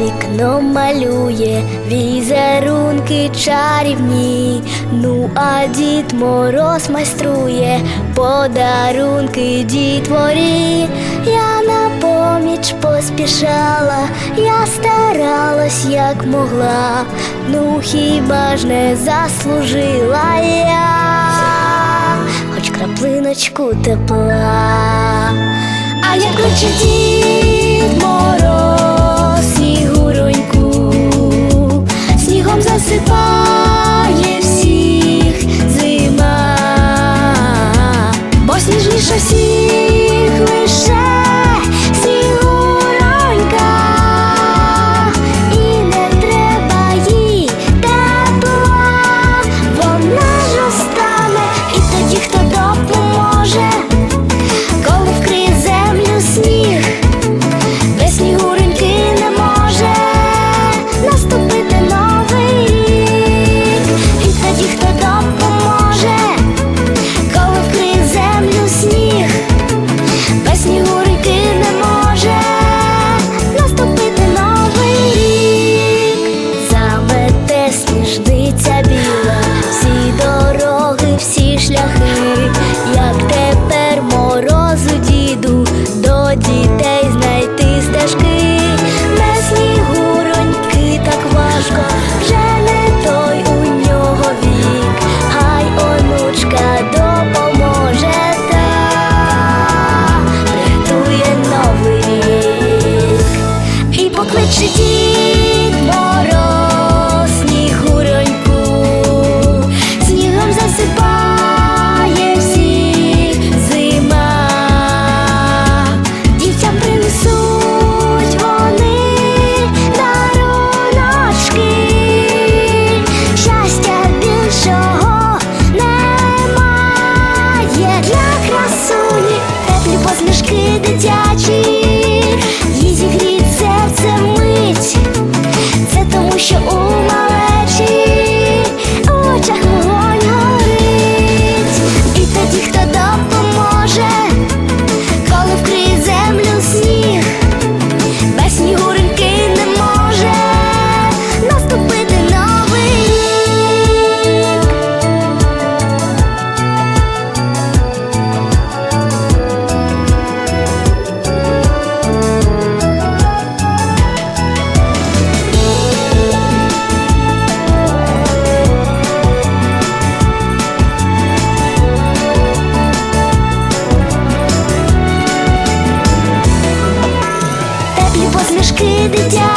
вікно малює візерунки чарівні, ну а дід мороз майструє подарунки дітворі. Я на поміч поспішала, я старалась, як могла, ну хіба ж не заслужила я, хоч краплиночку тепла, а як круче дід мороз. хоче дід снігу роньку, снігом засипає всіх зима, дітям принесуть вони даруночки, щастя більшого немає. Для красуні, теплі посмішки дитя. дитя.